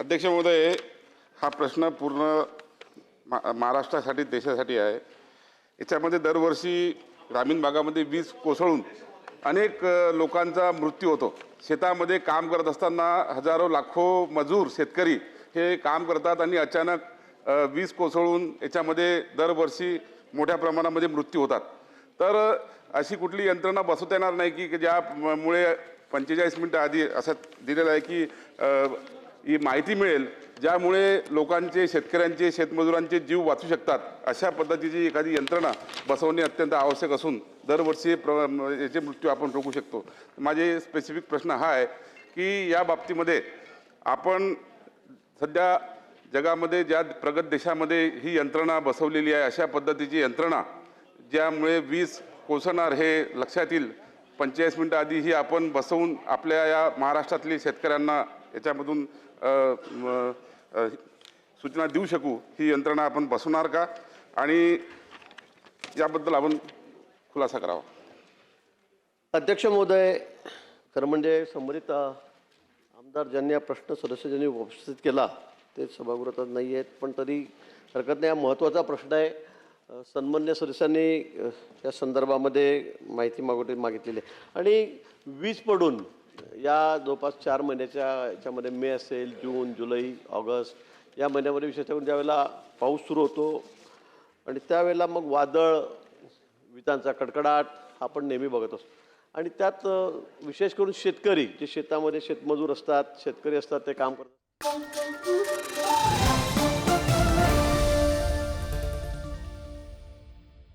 अध्यक्ष महोदय हा प्रश्न पूर्ण मा महाराष्ट्रासाठी देशासाठी आहे. याच्यामध्ये दरवर्षी ग्रामीण भागामध्ये वीज कोसळून अनेक लोकांचा मृत्यू होतो. शेतामध्ये काम करत असताना हजारो लाखो मजूर शेतकरी हे काम करतात आणि अचानक वीज कोसळून याच्यामध्ये दरवर्षी मोठ्या प्रमाणामध्ये मृत्यू होतात. तर अशी कुठली यंत्रणा बसवता येणार नाही की ज्यामुळे पंचेचाळीस मिनटं आधी असं दिलेलं आहे की ही माहिती मिळेल ज्यामुळे लोकांचे शेतकऱ्यांचे शेतमजुरांचे जीव वाचू शकतात. अशा पद्धतीची एखादी यंत्रणा बसवणे अत्यंत आवश्यक असून दरवर्षी प्र याचे मृत्यू आपण रोखू शकतो. माझे स्पेसिफिक प्रश्न हा आहे की या बाबतीमध्ये आपण सध्या जगामध्ये ज्या प्रगत देशामध्ये ही यंत्रणा बसवलेली आहे अशा पद्धतीची यंत्रणा ज्यामुळे वीज कोसळणार हे लक्षात येईल. पंचेचाळीस मिनटं आधी ही आपण बसवून आपल्या या महाराष्ट्रातली शेतकऱ्यांना याच्यामधून सूचना देऊ शकू ही यंत्रणा आपण बसवणार का? आणि याबद्दल आपण खुलासा करावा. अध्यक्ष महोदय खरं म्हणजे संबंधित आमदार ज्यांनी हा प्रश्न सदस्य ज्यांनी उपस्थित केला ते सभागृहात नाही आहेत पण तरी हरकत नाही. हा महत्त्वाचा प्रश्न आहे. सन्मान्य सदस्यांनी या संदर्भामध्ये माहिती मागवली मागितलेली आहे. आणि वीज पडून या जवळपास चार महिन्याच्या याच्यामध्ये मे असेल जून जुलै ऑगस्ट या महिन्यामध्ये विशेषतः करून ज्यावेळेला पाऊस सुरू होतो आणि त्यावेळेला मग वादळ विजांचा कडकडाट हा आपण नेहमी बघत असतो. आणि त्यात विशेष करून शेतकरी जे शेतामध्ये शेतमजूर असतात शेतकरी असतात ते काम करतात.